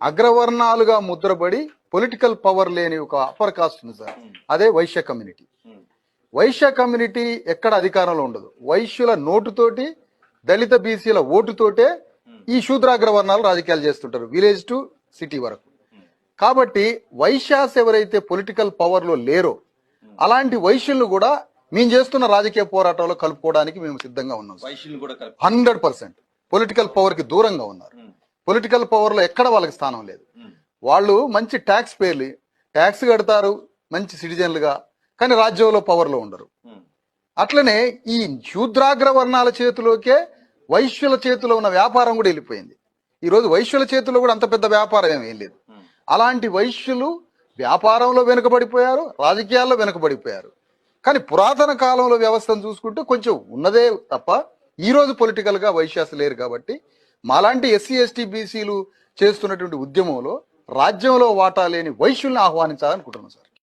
అగ్రవర్ణాలుగా ముద్రపడి political power లేని ఒక upper caste ఉంది సార్. అదే వైశ్య కమ్యూనిటీ వైశ్య కమ్యూనిటీ ఎక్కడ అధికారంలో ఉండదు. వైశ్యుల నోటుతోటి దళిత బీసీల ఓటుతోటే ఈ శూద్రాగ్రవర్ణాలు రాజకీయాలు చేస్తుంటారు విలేజ్ టు సిటీ వరకు. కాబట్టి వైశ్యాస్ ఎవరైతే పొలిటికల్ పవర్లో లేరో అలాంటి వైశ్యులను కూడా మేము చేస్తున్న రాజకీయ పోరాటంలో కలుపుకోవడానికి మేము సిద్ధంగా ఉన్నాం హండ్రెడ్ పర్సెంట్. పొలిటికల్ పవర్కి దూరంగా ఉన్నారు. పొలిటికల్ పవర్లో ఎక్కడ వాళ్ళకి స్థానం లేదు. వాళ్ళు మంచి ట్యాక్స్ పేర్లు ట్యాక్స్ కడతారు మంచి సిటిజన్లుగా కానీ రాజ్యంలో పవర్లో ఉండరు అట్లనే ఈ శూద్రాగ్ర వర్ణాల చేతిలోకే వైశ్యుల చేతిలో ఉన్న వ్యాపారం కూడా వెళ్ళిపోయింది. ఈ రోజు వైశ్యుల చేతిలో కూడా అంత పెద్ద వ్యాపారం ఏమీ లేదు. అలాంటి వైశ్యులు వ్యాపారంలో వెనుకబడిపోయారు రాజకీయాల్లో వెనుకబడిపోయారు. కానీ పురాతన కాలంలో వ్యవస్థను చూసుకుంటే కొంచెం ఉన్నదే తప్ప ఈ రోజు పొలిటికల్గా వైశ్యాస లేరు కాబట్టి మాలాంటి ఎస్సీ ఎస్టీ బీసీలు చేస్తున్నటువంటి ఉద్యమంలో రాజ్యంలో వాటా లేని వైశ్యుల్ని ఆహ్వానించాలనుకుంటున్నాం సార్.